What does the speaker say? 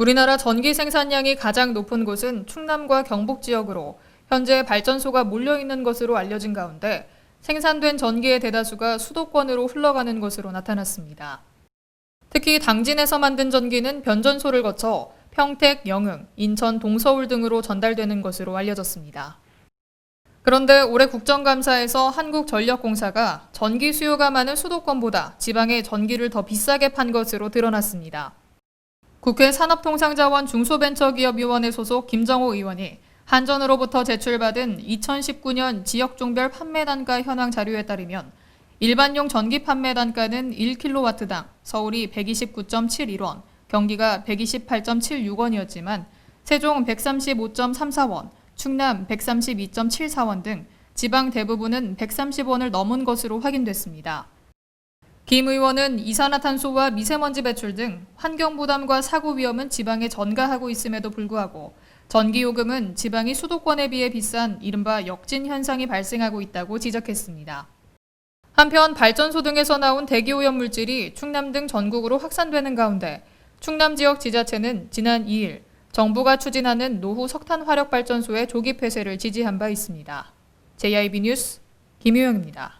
우리나라 전기 생산량이 가장 높은 곳은 충남과 경북 지역으로 현재 발전소가 몰려 있는 것으로 알려진 가운데 생산된 전기의 대다수가 수도권으로 흘러가는 것으로 나타났습니다. 특히 당진에서 만든 전기는 변전소를 거쳐 평택, 영흥, 인천, 동서울 등으로 전달되는 것으로 알려졌습니다. 그런데 올해 국정감사에서 한국전력공사가 전기 수요가 많은 수도권보다 지방에 전기를 더 비싸게 판 것으로 드러났습니다. 국회 산업통상자원 중소벤처기업위원회 소속 김정호 의원이 한전으로부터 제출받은 2019년 지역 종별 판매 단가 현황 자료에 따르면 일반용 전기 판매 단가는 1kW당 서울이 129.71원, 경기가 128.76원이었지만 세종 135.34원, 충남 132.74원 등 지방 대부분은 130원을 넘은 것으로 확인됐습니다. 김 의원은 이산화탄소와 미세먼지 배출 등 환경 부담과 사고 위험은 지방에 전가하고 있음에도 불구하고 전기요금은 지방이 수도권에 비해 비싼 이른바 역진 현상이 발생하고 있다고 지적했습니다. 한편 발전소 등에서 나온 대기오염 물질이 충남 등 전국으로 확산되는 가운데 충남 지역 지자체는 지난 2일 정부가 추진하는 노후 석탄 화력 발전소의 조기 폐쇄를 지지한 바 있습니다. JIB 뉴스 김유영입니다.